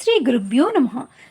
శ్రీ గురుభ్యో నమ.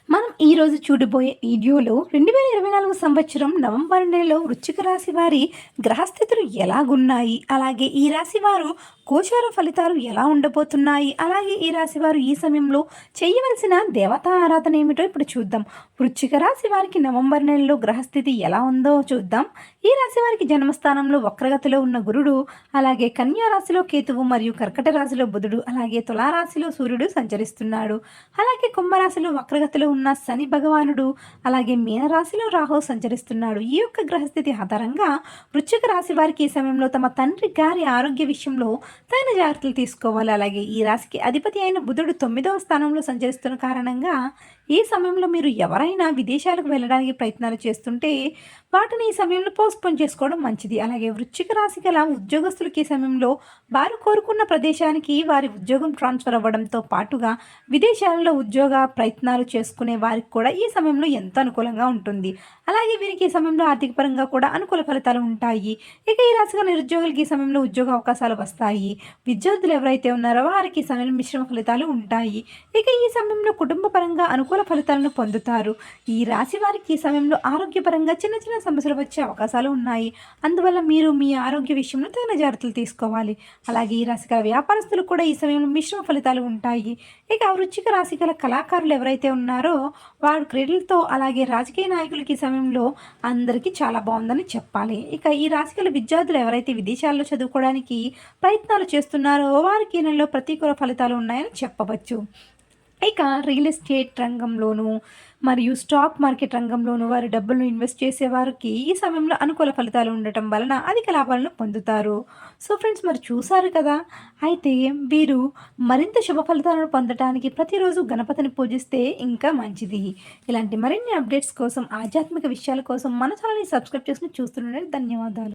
మనం ఈరోజు చూడబోయే వీడియోలో రెండు వేల ఇరవై నాలుగు సంవత్సరం నవంబర్ నెలలో వృశ్చిక రాశి వారి గ్రహస్థితులు ఎలాగున్నాయి? అలాగే ఈ రాశి వారు గోచార ఫలితాలు ఎలా ఉండబోతున్నాయి? అలాగే ఈ రాశి వారు ఈ సమయంలో చేయవలసిన దేవతా ఆరాధన ఏమిటో ఇప్పుడు చూద్దాం. వృశ్చిక రాశి వారికి నవంబర్ నెలలో గ్రహస్థితి ఎలా ఉందో చూద్దాం. ఈ రాశి వారికి జన్మస్థానంలో వక్రగతిలో ఉన్న గురుడు అలాగే కన్యా రాశిలో కేతువు మరియు కర్కట రాశిలో బుధుడు అలాగే తులారాశిలో సూర్యుడు సంచరిస్తున్నాడు. అలాగే కుంభరాశిలో వక్రగతిలో ఉన్న శని భగవానుడు అలాగే మీనరాశిలో రాహు సంచరిస్తున్నాడు. ఈ యొక్క గ్రహస్థితి ఆధారంగా వృశ్చిక రాశి వారికి ఈ సమయంలో తమ తండ్రి గారి ఆరోగ్య విషయంలో తగిన జాగ్రత్తలు తీసుకోవాలి. అలాగే ఈ రాశికి అధిపతి అయిన బుధుడు తొమ్మిదవ స్థానంలో సంచరిస్తున్న కారణంగా ఈ సమయంలో మీరు ఎవరైనా విదేశాలకు వెళ్ళడానికి ప్రయత్నాలు చేస్తుంటే వాటిని ఈ సమయంలో పోస్ట్పోన్ చేసుకోవడం మంచిది. అలాగే వృశ్చిక రాశి గల ఉద్యోగస్తులకి ఈ సమయంలో వారు కోరుకున్న ప్రదేశానికి వారి ఉద్యోగం ట్రాన్స్ఫర్ అవ్వడంతో పాటుగా విదేశాలలో ఉద్యోగ ప్రయత్నాలు చేసుకునే వారికి కూడా ఈ సమయంలో ఎంతో అనుకూలంగా ఉంటుంది. అలాగే వీరికి ఈ సమయంలో ఆర్థిక పరంగా కూడా అనుకూల ఫలితాలు ఉంటాయి. ఇక ఈ రాశిగా నిరుద్యోగులకి ఈ సమయంలో ఉద్యోగ అవకాశాలు వస్తాయి. విద్యార్థులు ఎవరైతే ఉన్నారో వారికి సమయం సమయంలో మిశ్రమ ఫలితాలు ఉంటాయి. ఇక ఈ సమయంలో కుటుంబ పరంగా అనుకూల ఫలితాలను పొందుతారు. ఈ రాశి వారికి ఈ సమయంలో ఆరోగ్యపరంగా చిన్న చిన్న సమస్యలు వచ్చే అవకాశాలు ఉన్నాయి. అందువల్ల మీరు మీ ఆరోగ్య విషయంలో తగిన జాగ్రత్తలు తీసుకోవాలి. అలాగే ఈ రాశి గల వ్యాపారస్తులు కూడా ఈ సమయంలో మిశ్రమ ఫలితాలు ఉంటాయి. ఇక వృచ్చిక రాశి గల కళాకారులు ఎవరైతే ఉన్నారో వారు క్రీడలతో అలాగే రాజకీయ నాయకులకి ఈ సమయంలో అందరికీ చాలా బాగుందని చెప్పాలి. ఇక ఈ రాశి గల విద్యార్థులు ఎవరైతే విదేశాల్లో చదువుకోవడానికి ప్రయత్నాలు చేస్తున్నారో. వారికి నెలలో ప్రతికూల ఫలితాలు ఉన్నాయని చెప్పవచ్చు. ఇక రియల్ ఎస్టేట్ రంగంలోనూ మరియు స్టాక్ మార్కెట్ రంగంలోనూ వారి డబ్బులను ఇన్వెస్ట్ చేసే వారికి ఈ సమయంలో అనుకూల ఫలితాలు ఉండటం వలన అధిక లాభాలను పొందుతారు. సో ఫ్రెండ్స్ మరి చూసారు కదా? అయితే వీరు మరింత శుభ ఫలితాలను పొందడానికి ప్రతిరోజు గణపతిని పూజిస్తే ఇంకా మంచిది. ఇలాంటి మరిన్ని అప్డేట్స్ కోసం ఆధ్యాత్మిక విషయాల కోసం మన ఛానల్ని సబ్స్క్రైబ్ చేసుకుని చూస్తుండే ధన్యవాదాలు.